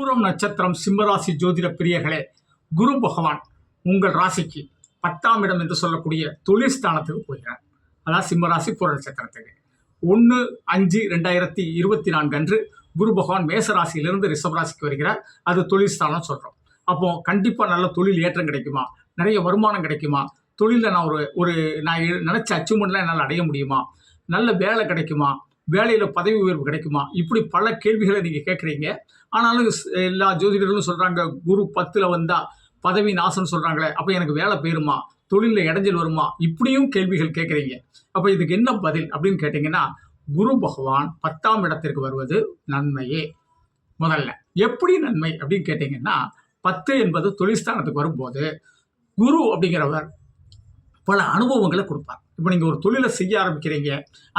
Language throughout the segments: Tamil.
பூரம் நட்சத்திரம் சிம்மராசி ஜோதிட பிரியர்களே குரு பகவான் உங்கள் ராசிக்கு பத்தாம் இடம் என்று சொல்லக்கூடிய தொழில் ஸ்தானத்துக்கு போகிறார். அதான் சிம்மராசி பூர நட்சத்திரத்துக்கு. ஒன்று அஞ்சு ரெண்டாயிரத்தி இருபத்தி நான்கு அன்று குரு பகவான் மேச ராசியிலிருந்து ராசிக்கு வருகிறார். அது தொழில் ஸ்தானம் சொல்கிறோம் அப்போ கண்டிப்பாக நல்ல தொழில் ஏற்றம் கிடைக்குமா? நிறைய வருமானம் கிடைக்குமா? தொழிலில் நான் ஒரு ஒரு நான் நினச்ச நினைச்ச அச்சீவ்மெண்ட்லாம் என்னால் அடைய முடியுமா? நல்ல வேலை கிடைக்குமா? வேலையில் பதவி உயர்வு கிடைக்குமா? இப்படி பல கேள்விகளை நீங்கள் கேட்குறீங்க ஆனாலும் எல்லா ஜோதிடர்களும் சொல்கிறாங்க குரு பத்தில் வந்தால் பதவி நாசம்னு சொல்கிறாங்களே அப்போ எனக்கு வேலை போயிருமா? தொழிலில் இடைஞ்சல் வருமா? இப்படியும் கேள்விகள் கேட்குறீங்க. அப்போ இதுக்கு என்ன பதில் அப்படின்னு கேட்டிங்கன்னா குரு பகவான் பத்தாம் இடத்திற்கு வருவது நன்மையே. முதல்ல எப்படி நன்மை அப்படின்னு கேட்டிங்கன்னா பத்து என்பது தொழில்ஸ்தானத்துக்கு வரும்போது குரு அப்படிங்கிறவர் பல அனுபவங்களை கொடுப்பார். இப்போ நீங்கள் ஒரு தொழிலை செய்ய ஆரம்பிக்கிறீங்க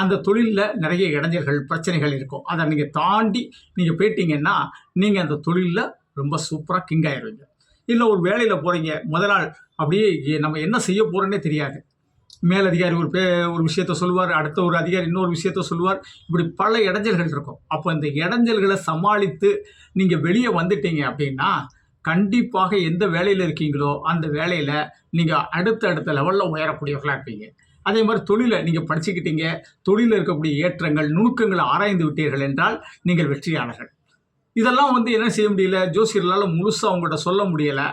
அந்த தொழிலில் நிறைய இடைஞ்சல்கள் பிரச்சனைகள் இருக்கும். அதை நீங்கள் தாண்டி நீங்கள் போயிட்டீங்கன்னா நீங்கள் அந்த தொழிலில் ரொம்ப சூப்பராக கிங் ஆயிடுவீங்க இல்லை ஒரு வேலையில் போகிறீங்க முதல் நாள் அப்படியே நம்ம என்ன செய்ய போகிறோன்னே தெரியாது. மேலதிகாரி ஒரு பே ஒரு விஷயத்த சொல்லுவார் அடுத்த ஒரு அதிகாரி இன்னொரு விஷயத்த சொல்லுவார். இப்படி பல இடைஞ்சல்கள் இருக்கும். அப்போ இந்த இடைஞ்சல்களை சமாளித்து நீங்கள் வெளியே வந்துட்டீங்க அப்படின்னா கண்டிப்பாக எந்த வேலையில் இருக்கீங்களோ அந்த வேலையில் நீங்கள் அடுத்த அடுத்த லெவலில் உயரக்கூடியவர்களாக இருப்பீங்க. அதே மாதிரி தொழிலை நீங்கள் படிச்சுக்கிட்டீங்க தொழிலில் இருக்கக்கூடிய ஏற்றங்கள் நுணுக்கங்களை ஆராய்ந்து விட்டீர்கள் என்றால் நீங்கள் வெற்றியாளர்கள். இதெல்லாம் வந்து என்ன செய்ய முடியல? ஜோசியர்களால் முழுசாக அவங்கள்ட்ட சொல்ல முடியலை.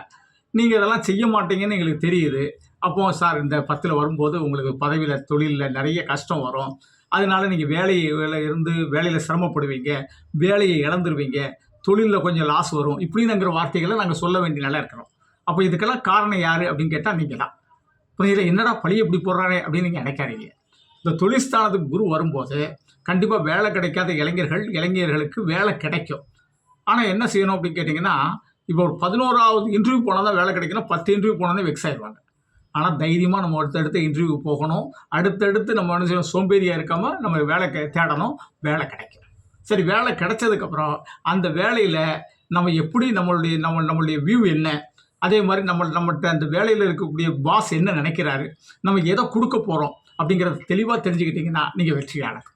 நீங்கள் இதெல்லாம் செய்ய மாட்டீங்கன்னு எங்களுக்கு தெரியுது. அப்போது சார் இந்த பத்தில் வரும்போது உங்களுக்கு பதவியில் தொழிலில் நிறைய கஷ்டம் வரும். அதனால் நீங்கள் வேலையில் இருந்து வேலையில் சிரமப்படுவீங்க வேலையை இழந்துருவீங்க தொழிலில் கொஞ்சம் லாஸ் வரும். இப்படிங்கிற வார்த்தைகளை நாங்கள் சொல்ல வேண்டிய நிலை இருக்கிறோம். அப்போ இதுக்கெல்லாம் காரணம் யார் அப்படின்னு கேட்டால் நீங்கள் தான் புரியுது? என்னடா பழி எப்படி போடுறாரு அப்படின்னு நீங்கள் நினைக்காதீங்க. இந்த தொழில்ஸ்தானத்துக்கு குரு வரும்போது கண்டிப்பாக வேலை கிடைக்காத இளைஞர்கள் இளைஞர்களுக்கு வேலை கிடைக்கும். ஆனால் என்ன செய்யணும் அப்படின்னு கேட்டிங்கன்னா இப்போ ஒரு பதினோராவது இன்டர்வியூ போனால் தான் வேலை கிடைக்கணும் பத்து இன்டர்வியூ போனால் வெக்ஸ் ஆயிடுவாங்க. ஆனால் தைரியமாக நம்ம அடுத்தடுத்த இன்டர்வியூ போகணும். அடுத்தடுத்து நம்ம என்ன செய்யணும்? சோம்பேறியாக இருக்காமல் நம்ம வேலை தேடணும். வேலை கிடைக்கும். சரி வேலை கிடைச்சதுக்கப்புறம் அந்த வேலையில் நம்ம எப்படி நம்மளுடைய நம்ம நம்மளுடைய வியூ என்ன? அதே மாதிரி நம்ம நம்மகிட்ட அந்த வேலையில் இருக்கக்கூடிய பாஸ் என்ன நினைக்கிறாரு? நம்ம எதை கொடுக்க போகிறோம் அப்படிங்கிறத தெளிவாக தெரிஞ்சுக்கிட்டிங்கன்னா நீங்கள் வெற்றியாளர்.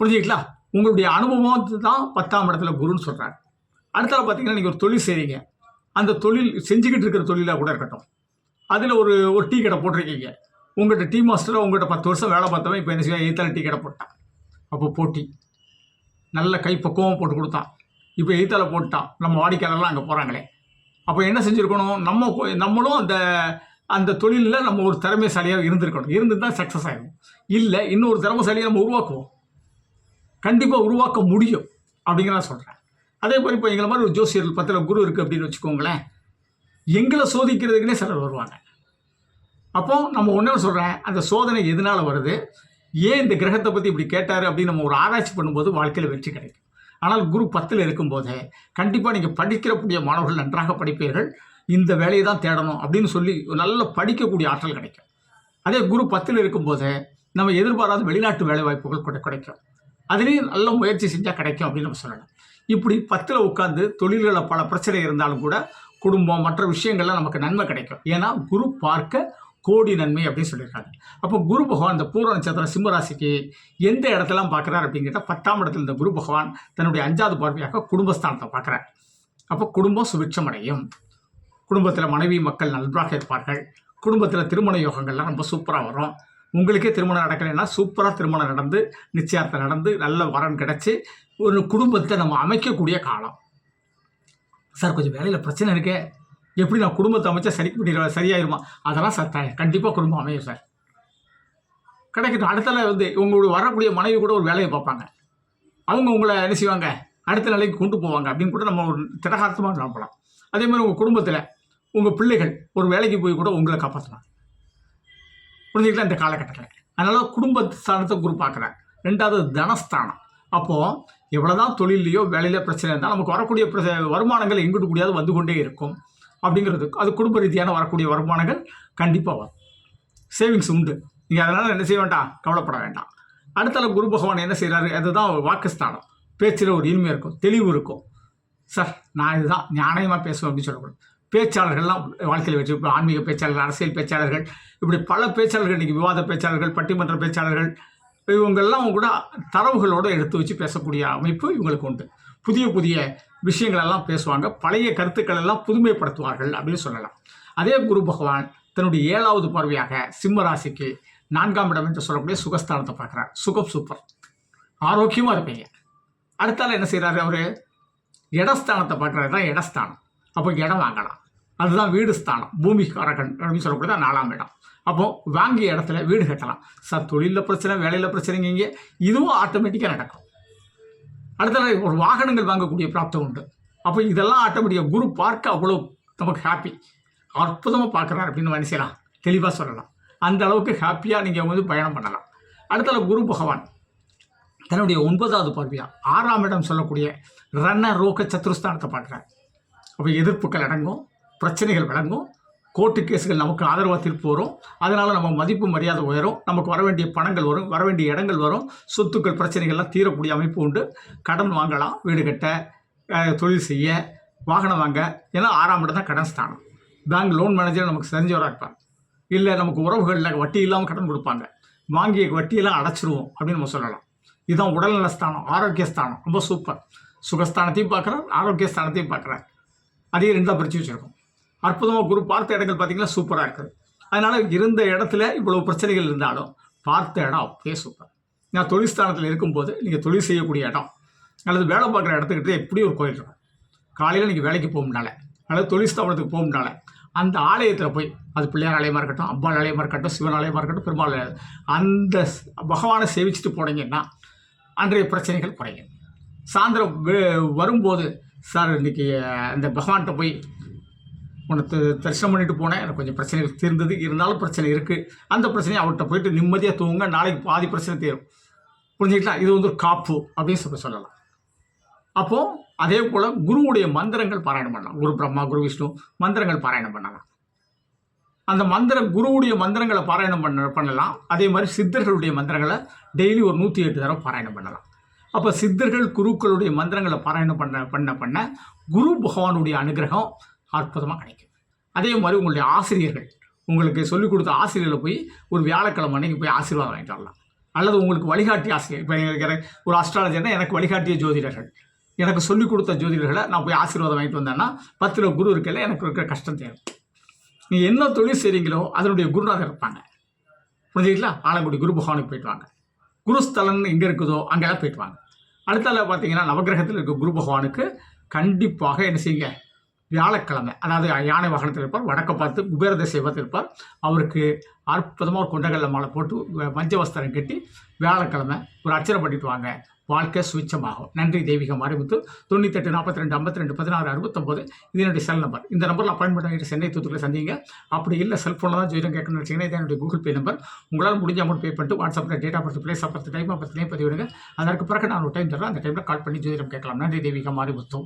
புரிஞ்சுங்களா உங்களுடைய அனுபவம் தான் பத்தாம் இடத்துல குருன்னு சொல்கிறாங்க அடுத்தால பார்த்தீங்கன்னா நீங்கள் ஒரு தொழில் செய்கிறீங்க அந்த தொழில் செஞ்சுக்கிட்டு இருக்கிற தொழிலாக கூட இருக்கட்டும். அதில் ஒரு ஒரு டீ கடை போட்டிருக்கீங்க. உங்கள்கிட்ட டீ மாஸ்டர் உங்கள்கிட்ட பத்து வருஷம் வேலை பார்த்தவன் இப்போ என்ன செய்ய எய்த்தால டீ கடை போட்டான். அப்போ போட்டி. நல்ல கைப்பக்குவமாக போட்டு கொடுத்தான். இப்போ எய்த்தால போட்டான். நம்ம வாடிக்கையாளர்லாம் அங்கே போகிறாங்களே அப்போ என்ன செஞ்சுருக்கணும்? நம்ம நம்மளும் அந்த அந்த தொழிலில் நம்ம ஒரு திறமைசாலியாக இருந்திருக்கணும். இருந்து தான் சக்ஸஸ் ஆகும் இல்லை இன்னொரு திறமைசாலியை நம்ம உருவாக்குவோம். கண்டிப்பாக உருவாக்க முடியும் அப்படிங்கிறத சொல்கிறேன் அதே மாதிரி இப்போ எங்களை மாதிரி ஒரு ஜோசியர் பத்தில் குரு இருக்குது அப்படின்னு வச்சுக்கோங்களேன். எங்களை சோதிக்கிறதுக்குனே சிலர் வருவாங்க. அப்போ நம்ம ஒன்றே சொல்கிறேன் அந்த சோதனை எதனால் வருது? ஏன் இந்த கிரகத்தை பற்றி இப்படி கேட்டார் அப்படின்னு நம்ம ஒரு ஆராய்ச்சி பண்ணும்போது வாழ்க்கையில் வெற்றி கிடைக்கும். ஆனால் குரு பத்தில் இருக்கும்போது கண்டிப்பாக நீங்கள் படிக்கிறக்கூடிய மாணவர்கள் நன்றாக படிப்பீர்கள். இந்த வேலையை தான் தேடணும் அப்படின்னு சொல்லி நல்ல படிக்கக்கூடிய ஆற்றல் கிடைக்கும். அதே குரு பத்தில் இருக்கும்போது நம்ம எதிர்பாராத வெளிநாட்டு வேலை வாய்ப்புகள் கூட கிடைக்கும். அதுலேயும் நல்ல முயற்சி செஞ்சால் கிடைக்கும் அப்படின்னு நம்ம சொல்லலாம். இப்படி பத்தில் உட்காந்து தொழில்களில் பல பிரச்சனை இருந்தாலும் கூட குடும்பம் மற்ற விஷயங்கள்லாம் நமக்கு நன்மை கிடைக்கும். ஏன்னா குரு பார்க்க கோடி நன்மை அப்படின்னு சொல்லியிருக்காங்க. அப்போ குரு பகவான் இந்த பூர்வ நட்சத்திரம் சிம்மராசிக்கு எந்த இடத்தெல்லாம் பார்க்குறாரு அப்படின்னு கேட்டால் பத்தாம் இடத்துல இந்த குரு பகவான் தன்னுடைய அஞ்சாவது பார்வையாக குடும்பஸ்தானத்தை பார்க்குறார். அப்போ குடும்பம் சுபிட்சம் அடையும் குடும்பத்தில் மனைவி மக்கள் நன்றாக இருப்பார்கள். குடும்பத்தில் திருமண யோகங்கள்லாம் ரொம்ப சூப்பராக வரும். உங்களுக்கே திருமணம் நடக்கலைன்னா சூப்பராக திருமணம் நடந்து நிச்சயார்த்தம் நடந்து நல்ல வரன் கிடச்சி ஒரு குடும்பத்தை நம்ம அமைக்கக்கூடிய காலம். சார் கொஞ்சம் வேலையில் பிரச்சனை இருக்கே. எப்படி நான் குடும்பத்தை அமைச்சா சரி பண்ணிடுவேன் சரியாயிருமா? அதெல்லாம் சார் கண்டிப்பாக குடும்பம் அமையும் சார். கிடைக்கட்டும். அடுத்தல வந்து உங்களோட வரக்கூடிய மனைவி கூட ஒரு வேலையை பார்ப்பாங்க. அவங்க உங்களை என்ன செய்வாங்க? அடுத்த நிலைக்கு கொண்டு போவாங்க அப்படின்னு கூட நம்ம ஒரு திடகார்த்தமாக நம்பலாம். அதே மாதிரி உங்கள் குடும்பத்தில் உங்கள் பிள்ளைகள் ஒரு வேலைக்கு போய் கூட உங்களை காப்பாற்றலாம் புரிஞ்சுக்கலாம் இந்த காலகட்டத்தில். அதனால் குடும்ப ஸ்தானத்தை குரு பார்க்குறேன் ரெண்டாவது தனஸ்தானம். அப்போது எவ்வளோதான் தொழிலையோ வேலையில பிரச்சனை இருந்தால் நமக்கு வரக்கூடிய பிரச்ச- வருமானங்கள் எங்கிட்டு கூடியாவது வந்து கொண்டே இருக்கும். அப்படிங்கிறது அது குடும்ப ரீதியான வரக்கூடிய வருமானங்கள் கண்டிப்பாக வரும். சேவிங்ஸ் உண்டு. நீங்கள் அதனால் என்ன செய்ய வேண்டாம்? கவலைப்பட வேண்டாம். அடுத்தால குரு பகவான் என்ன செய்கிறாரு அதுதான் வாக்குஸ்தானம். பேச்சில் ஒரு இனிமை இருக்கும் தெளிவு இருக்கும். சார் நான் இதுதான் நியாயமாக பேசுவேன் அப்படின்னு சொல்லக்கூடாது. பேச்சாளர்கள்லாம் வாழ்க்கையில் வச்சு இப்போ ஆன்மீக பேச்சாளர்கள் அரசியல் பேச்சாளர்கள் இப்படி பல பேச்சாளர்கள் இன்றைக்கி விவாத பேச்சாளர்கள் பட்டிமன்ற பேச்சாளர்கள் இவங்கெல்லாம் கூட தரவுகளோடு எடுத்து வச்சு பேசக்கூடிய அமைப்பு இவங்களுக்கு உண்டு. புதிய புதிய விஷயங்களெல்லாம் பேசுவாங்க பழைய கருத்துக்கள் எல்லாம் புதுமைப்படுத்துவார்கள் அப்படின்னு சொல்லலாம். அதே குரு பகவான் தன்னுடைய ஏழாவது பார்வையாக சிம்ம ராசிக்கு நான்காம் இடம் என்று சொல்லக்கூடிய சுகஸ்தானத்தை பார்க்குறார். சுகம் சூப்பர் ஆரோக்கியமாக இருப்பீங்க. அடுத்தால என்ன செய்கிறாரு அவர்? இடஸ்தானத்தை பார்க்குறாரு. தான் இடஸ்தானம். அப்போ இடம் வாங்கலாம். அதுதான் வீடு ஸ்தானம். பூமி காரகன் அப்படின்னு சொல்லக்கூடிய நாலாம் இடம். அப்போது வாங்கிய இடத்துல வீடு கட்டலாம். சார் தொழிலில் பிரச்சனை வேலையில் பிரச்சனைங்க இதுவும் ஆட்டோமேட்டிக்காக நடக்கும். அடுத்தது ஒரு வாகனங்கள் வாங்கக்கூடிய பிராப்தம் உண்டு. அப்போ இதெல்லாம் ஆட்டோமேட்டிக்காக குரு பார்க்க அவ்வளோ நமக்கு ஹாப்பி அற்புதமாக பார்க்குறாரு அப்படின்னு செய்யலாம்? தெளிவாக சொல்லலாம். அந்த அளவுக்கு ஹாப்பியாக நீங்கள் வந்து பயணம் பண்ணலாம். அடுத்தது குரு பகவான். தன்னுடைய ஒன்பதாவது பார்வையாக ஆறாம் இடம் சொல்லக்கூடிய ரன்ன ரோக சத்துருஸ்தானத்தை பார்க்குறாரு. அப்போ எதிர்ப்புகள் அடங்கும் பிரச்சனைகள் விளங்கும் கோர்ட்டு கேஸுகள் நமக்கு ஆதரவாக தீர்ப்பு வரும் அதனால் நம்ம மதிப்பு மரியாதை உயரும். நமக்கு வர வேண்டிய பணங்கள் வரும். வர வேண்டிய இடங்கள் வரும். சொத்துக்கள் பிரச்சனைகள்லாம் தீரக்கூடிய அமைப்பு உண்டு. கடன் வாங்கலாம். வீடு கட்ட தொழில் செய்ய வாகனம் வாங்க. ஏன்னா ஆறாம் இடம் தான் கடன் ஸ்தானம். பேங்க் லோன் மேனேஜர் நமக்கு செஞ்சவராக இருப்பார். இல்லை நமக்கு உறவுகளில் வட்டி இல்லாமல் கடன் கொடுப்பாங்க. வாங்கிய வட்டியெல்லாம் அடைச்சிருவோம் அப்படின்னு நம்ம சொல்லலாம். இதுதான் உடல்நல ஸ்தானம் ஆரோக்கிய ஸ்தானம். ரொம்ப சூப்பர் சுகஸ்தானத்தையும் பார்க்குறார் ஆரோக்கிய ஸ்தானத்தையும் பார்க்குறார். அதையும் ரெண்டாக பிரித்து வச்சுருக்கோம். அற்புதமாக குரு பார்த்த இடங்கள் பார்த்தீங்கன்னா சூப்பராக இருக்குது. அதனால் இருந்த இடத்துல இவ்வளோ பிரச்சனைகள் இருந்தாலும் பார்த்த இடம் அப்படியே சூப்பர் நான் தொழில் ஸ்தானத்தில் இருக்கும்போது நீங்கள் தொழில் செய்யக்கூடிய இடம் அல்லது வேலை பார்க்குற இடத்துக்கிட்ட எப்படி ஒரு கோயில் இருக்கும். காலையில் நீங்கள் வேலைக்கு போகும்னால அல்லது தொழில் ஸ்தாபனத்துக்கு போகும்னால அந்த ஆலயத்தில் போய் அது பிள்ளையார் ஆலயமாக இருக்கட்டும் அம்பாள் ஆலயமாக இருக்கட்டும் சிவன் ஆலயமாக இருக்கட்டும் பெருமாள் அந்த பகவானை சேவிச்சுட்டு போனீங்கன்னா அன்றைய பிரச்சனைகள் குறையும். சாயந்தரம் வே- வரும்போது சார் இன்னைக்கு அந்த பகவான்கிட்ட போய் உனக்கு தரிசனம் பண்ணிட்டு போனேன். எனக்கு கொஞ்சம் பிரச்சனைகள் தீர்ந்தது. இருந்தாலும் பிரச்சனை இருக்குது அந்த பிரச்சனையை அவர்கிட்ட போயிட்டு நிம்மதியாக தூங்க நாளைக்கு பாதி பிரச்சனை தீரும். புரிஞ்சுக்கிட்டா? இது வந்து ஒரு காப்பு அப்படின்னு சொல்லி சொல்லலாம். அப்போது அதே போல் குருவுடைய மந்திரங்கள் பாராயணம் பண்ணலாம். குரு பிரம்மா குரு விஷ்ணு மந்திரங்கள் பாராயணம் பண்ணலாம். அந்த மந்திர குருவுடைய மந்திரங்களை பாராயணம் பண்ண பண்ணலாம். அதே மாதிரி சித்தர்களுடைய மந்திரங்களை டெய்லி ஒரு நூற்றி எட்டு தடவை பாராயணம் பண்ணலாம். அப்போ சித்தர்கள் குருக்களுடைய மந்திரங்களை பாராயணம் பண்ண பண்ண பண்ண குரு பகவானுடைய அனுகிரகம் அற்புதமாக கிடைக்கும். அதே மாதிரி உங்களுடைய ஆசிரியர்கள் உங்களுக்கு சொல்லிக் கொடுத்த ஆசிரியர்களை போய் ஒரு வியாழக்கிழமை அன்னைக்கு போய் ஆசீர்வாதம் வாங்கிட்டு வரலாம். அல்லது உங்களுக்கு வழிகாட்டி ஆசிரியர் இப்போ எனக்கு ஒரு அஸ்ட்ராலஜர்னால் எனக்கு வழிகாட்டிய ஜோதிடர்கள். எனக்கு சொல்லிக் கொடுத்த ஜோதிடர்களை நான் போய் ஆசீர்வாதம் வாங்கிட்டு வந்தேன்னா பத்தில் குரு இருக்கையில் எனக்கு இருக்கிற கஷ்டம் தேவை. நீங்கள் என்ன தொழில் செய்கிறீங்களோ அதனுடைய குருநாதர் இருப்பாங்க. புரிஞ்சுங்களா ஆலங்குடி குரு பகவானுக்கு போயிட்டு வாங்க. குருஸ்தலன் எங்கே இருக்குதோ அங்கெல்லாம் போயிட்டு வாங்க. அடுத்தால பார்த்தீங்கன்னா நவகிரகத்தில் இருக்க குரு பகவானுக்கு கண்டிப்பாக என்ன செய்யுங்க? வியாழக்கிழமை அதாவது யானை வாகனத்தில் இருப்பார் வடக்க பார்த்து குபேர திசை இருப்பார். அவருக்கு அற்புதமாக ஒரு கொண்டகல்ல மாலை போட்டு வ- மஞ்ச வஸ்திரம் கட்டி வியாழக்கிழமை ஒரு அர்ச்சனை பண்ணிட்டு வாங்க. வாழ்க்கை சுவிச்சமாகும் நன்றி தெய்வீக மாரிமுத்து தொண்ணூத்தெட்டு நாற்பத்தி ரெண்டு ஐம்பத்தி ரெண்டு பதினாறு அறுபத்தொம்போது இது என்னுடைய செல் நம்பர் இந்த நம்பரில் அப்பாயின்மெண்ட் வாங்கிட்டு சென்னை தூத்துக்குள்ள சந்திங்க. அப்படி இல்லை செல்ஃபோனில் தான் ஜோதிடம் கேட்கணும்னு வச்சிங்கன்னா இது என்னுடைய கூகுள் பே நம்பர் உங்களால் முடிஞ்ச அமௌண்ட் பே பண்ணிட்டு வாட்ஸ்அப்பில் date of birth place of birth time of birth name பதிவிடுங்க. அதற்கு பிறகு நான் ஒரு டைம் தரேன் அந்த டைமில் கால் பண்ணி ஜோதிடம் கேட்கலாம். நன்றி தெய்வீக மாரிமுத்து